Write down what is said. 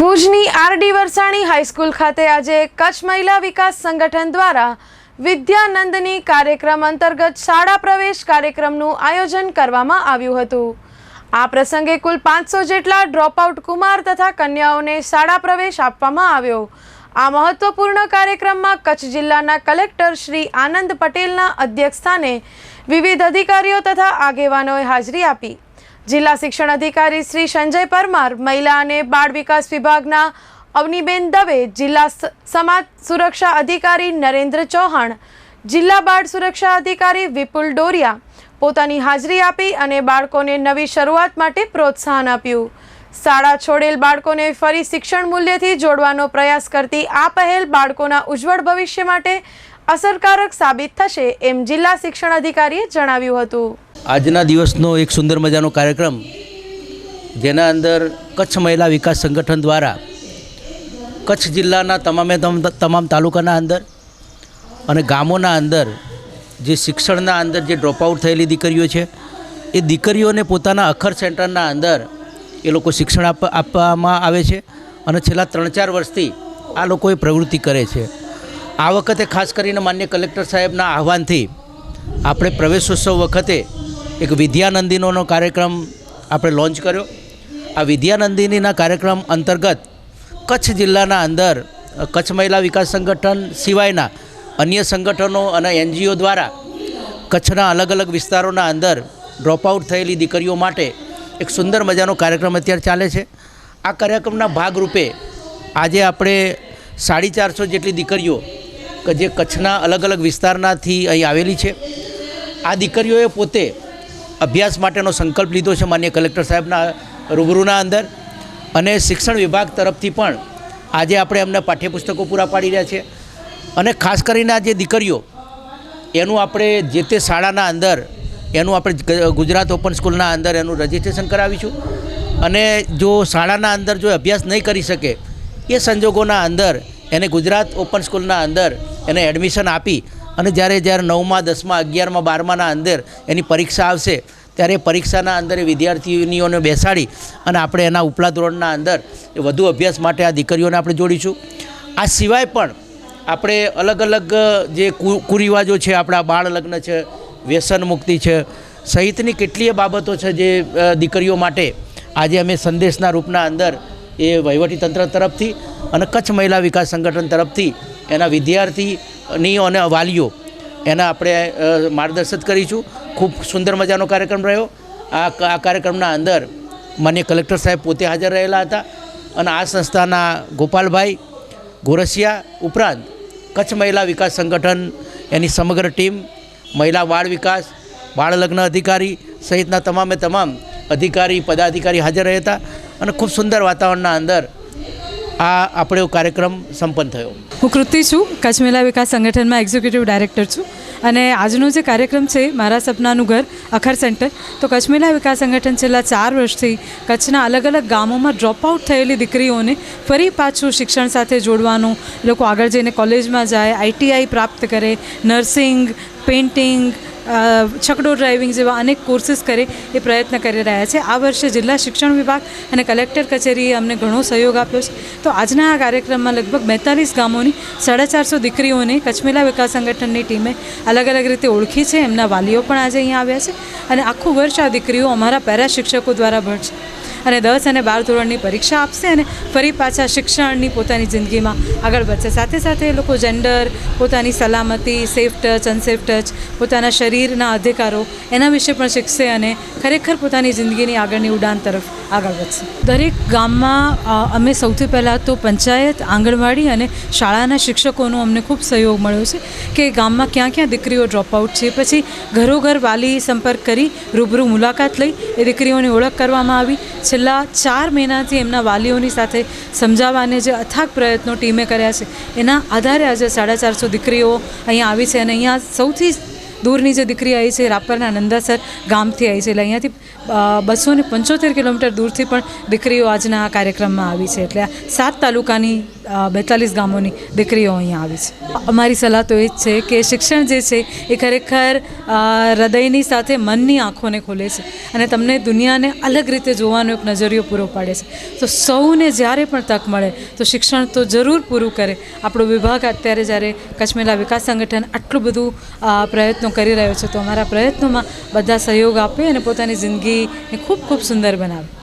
ભુજની આરડી વરસાણી હાઈસ્કૂલ ખાતે આજે કચ્છ મહિલા વિકાસ સંગઠન દ્વારા વિદ્યાનંદની કાર્યક્રમ અંતર્ગત શાળા પ્રવેશ કાર્યક્રમનું આયોજન કરવામાં આવ્યું હતું. આ પ્રસંગે કુલ પાંચસો જેટલા ડ્રોપઆઉટ કુમાર તથા કન્યાઓને શાળા પ્રવેશ આપવામાં આવ્યો. આ મહત્વપૂર્ણ કાર્યક્રમમાં કચ્છ જિલ્લાના કલેક્ટર શ્રી આનંદ પટેલના અધ્યક્ષસ્થાને વિવિધ અધિકારીઓ તથા આગેવાનોએ હાજરી આપી. જિલ્લા શિક્ષણ અધિકારી શ્રી સંજય પરમાર, મહિલા અને બાળ વિકાસ વિભાગના અવનીબેન દવે, જિલ્લા સમાજ સુરક્ષા અધિકારી નરેન્દ્ર ચૌહાણ, જિલ્લા બાળ સુરક્ષા અધિકારી વિપુલ ડોરિયા પોતાની હાજરી આપી અને બાળકોને નવી શરૂઆત માટે પ્રોત્સાહન આપ્યું. શાળા છોડેલ બાળકોને ફરી શિક્ષણ મૂલ્યથી જોડવાનો પ્રયાસ કરતી આ પહેલ બાળકોના ઉજ્જવળ ભવિષ્ય માટે અસરકારક સાબિત થશે એમ જિલ્લા શિક્ષણ અધિકારીએ જણાવ્યું હતું. આજના દિવસનો એક સુંદર મજાનો કાર્યક્રમ, જેના અંદર કચ્છ મહિલા વિકાસ સંગઠન દ્વારા કચ્છ જિલ્લાના તમામે તમ- તમામ તાલુકાના અંદર અને ગામોના અંદર જે શિક્ષણના અંદર જે ડ્રોપઆઉટ થયેલી દીકરીઓ છે, એ દીકરીઓને પોતાના અખર સેન્ટરના અંદર એ લોકો શિક્ષણ આપ આપવામાં આવે છે અને છેલ્લા ત્રણ ચાર વર્ષથી આ લોકો એ પ્રવૃત્તિ કરે છે. આ વખતે ખાસ કરીને માન્ય કલેક્ટર સાહેબના આહવાનથી આપણે પ્રવેશોત્સવ વખતે એક વિદ્યાનંદિનોનો કાર્યક્રમ આપણે લોન્ચ કર્યો. આ વિદ્યાનંદિનીના કાર્યક્રમ અંતર્ગત કચ્છ જિલ્લાના અંદર કચ્છ મહિલા વિકાસ સંગઠન સિવાયના અન્ય સંગઠનો અને એનજીઓ દ્વારા કચ્છના અલગ અલગ વિસ્તારોના અંદર ડ્રોપઆઉટ થયેલી દીકરીઓ માટે એક સુંદર મજાનો કાર્યક્રમ અત્યારે ચાલે છે. આ કાર્યક્રમના ભાગરૂપે આજે આપણે સાડી ચારસો જેટલી દીકરીઓ કે જે કચ્છના અલગ અલગ વિસ્તારનાથી અહીં આવેલી છે. આ દીકરીઓએ પોતે અભ્યાસ માટેનો સંકલ્પ લીધો છે માન્ય કલેક્ટર સાહેબના રૂબરૂના અંદર અને શિક્ષણ વિભાગ તરફથી પણ આજે આપણે એમને પાઠ્યપુસ્તકો પૂરા પાડી રહ્યા છે. અને ખાસ કરીને આ જે દીકરીઓ, એનું આપણે જે તે શાળાના અંદર, એનું આપણે ગુજરાત ઓપન સ્કૂલના અંદર એનું રજિસ્ટ્રેશન કરાવીશું. અને જો શાળાના અંદર જો અભ્યાસ નહીં કરી શકે, એ સંજોગોના અંદર એને ગુજરાત ઓપન સ્કૂલના અંદર એને એડમિશન આપી અને જ્યારે જ્યારે નવમાં, દસમાં, અગિયારમાં, બારમાના અંદર એની પરીક્ષા આવશે, ત્યારે પરીક્ષાના અંદર એ વિદ્યાર્થીનીઓને બેસાડી અને આપણે એના ઉપલા ધોરણના અંદર એ વધુ અભ્યાસ માટે આ દીકરીઓને આપણે જોડીશું. આ સિવાય પણ આપણે અલગ અલગ જે કુરિવાજો છે, આપણા બાળ લગ્ન છે, વ્યસન મુક્તિ છે, સહિતની કેટલીય બાબતો છે જે દીકરીઓ માટે આજે અમે સંદેશના રૂપના અંદર એ વહીવટીતંત્ર તરફથી અને કચ્છ મહિલા વિકાસ સંગઠન તરફથી એના વિદ્યાર્થીનીઓ અને વાલીઓ એના આપણે માર્ગદર્શિત કરીશું. ખૂબ સુંદર મજાનો કાર્યક્રમ રહ્યો. આ આ કાર્યક્રમના અંદર માન્ય કલેક્ટર સાહેબ પોતે હાજર રહેલા હતા અને આ સંસ્થાના ગોપાલભાઈ ગોરસિયા ઉપરાંત કચ્છ મહિલા વિકાસ સંગઠન એની સમગ્ર ટીમ, મહિલા બાળ વિકાસ બાળ લગ્ન અધિકારી સહિતના તમામે તમામ અધિકારી, પદાધિકારી હાજર રહ્યા હતા અને ખૂબ સુંદર વાતાવરણના અંદર આ આપણો કાર્યક્રમ સંપન્ન થયો. હું કૃતિ છું, કચ્છ મહિલા વિકાસ સંગઠનમાં એક્ઝિક્યુટિવ ડાયરેક્ટર છું. અને આજનો જે કાર્યક્રમ છે, મારા સપનાનું ઘર અખર સેન્ટર. તો કચ્છ મહિલા વિકાસ સંગઠન છેલ્લા ચાર વર્ષથી કચ્છના અલગ અલગ ગામોમાં ડ્રોપઆઉટ થયેલી દીકરીઓને ફરી પાછું શિક્ષણ સાથે જોડવાનું, લોકો આગળ જઈને કોલેજમાં જાય આઈટીઆઈ પ્રાપ્ત કરે નર્સિંગ પેઇન્ટિંગ છકડો ડ્રાઇવિંગ જેવા અનેક કોર્સીસ કરે એ પ્રયત્ન કરી રહ્યા છે. આ વર્ષે જિલ્લા શિક્ષણ વિભાગ અને કલેક્ટર કચેરીએ અમને ઘણો સહયોગ આપ્યો છે. તો આજના આ કાર્યક્રમમાં લગભગ બેતાલીસ ગામોની સાડા ચારસો દીકરીઓને કચ્છમેલા વિકાસ સંગઠનની ટીમે અલગ અલગ રીતે ઓળખી છે. એમના વાલીઓ પણ આજે અહીંયા આવ્યા છે. અને આખું વર્ષ આ દીકરીઓ અમારા પેરા શિક્ષકો દ્વારા ભણશે. અને દસ અને બાર ધોરણની પરીક્ષા આપશે અને ફરી પાછા શિક્ષણની પોતાની જિંદગીમાં આગળ વધશે. સાથે સાથે એ લોકો જેન્ડર પોતાની સલામતી સેફ ટચ અનસેફ ટચ પોતાના શરીરના અધિકારો એના વિશે પણ શીખશે અને ખરેખર પોતાની જિંદગીની આગળની ઉડાન તરફ આગળ વધશે. દરેક ગામમાં અમે સૌથી પહેલાં તો પંચાયત, આંગણવાડી અને શાળાના શિક્ષકોનો અમને ખૂબ સહયોગ મળ્યો છે કે ગામમાં ક્યાં ક્યાં દીકરીઓ ડ્રોપઆઉટ છે. પછી ઘરોઘર વાલી સંપર્ક કરી રૂબરૂ મુલાકાત લઈ એ દીકરીઓની ઓળખ કરવામાં આવી. છેલ્લા ચાર મહિનાથી એમના વાલીઓની સાથે સમજાવવાને જે અથાગ પ્રયત્નો ટીમે કર્યા છે, એના આધારે આજે સાડા ચારસો દીકરીઓ અહીંયા આવી છે અને અહીંયા સૌથી દૂરની જે દીકરી આવી છે રાપરના નંદાસર ગામથી આવી છે. એટલે અહીંયાથી બસો ને પંચોતેર કિલોમીટર દૂરથી પણ દીકરીઓ આજના કાર્યક્રમમાં આવી છે. એટલે સાત તાલુકાની બેતાલીસ ગામોની દીકરીઓ અહીંયા આવી છે. અમારી સલાહ તો એ જ છે કે શિક્ષણ જે છે એ ખરેખર હૃદયની સાથે મનની આંખોને ખોલે છે અને તમને દુનિયાને અલગ રીતે જોવાનો એક નજરિયો પૂરો પાડે છે. તો સૌને જ્યારે પણ તક મળે તો શિક્ષણ તો જરૂર પૂરું કરે. આપણો વિભાગ અત્યારે જ્યારે કચ્છ મહિલા વિકાસ સંગઠન આટલું બધું અ, પ્રયત્નો કરી રહ્યો છે તો અમારા પ્રયત્નોમાં બધા સહયોગ આપે અને પોતાની જિંદગીને ખૂબ ખૂબ સુંદર બનાવે.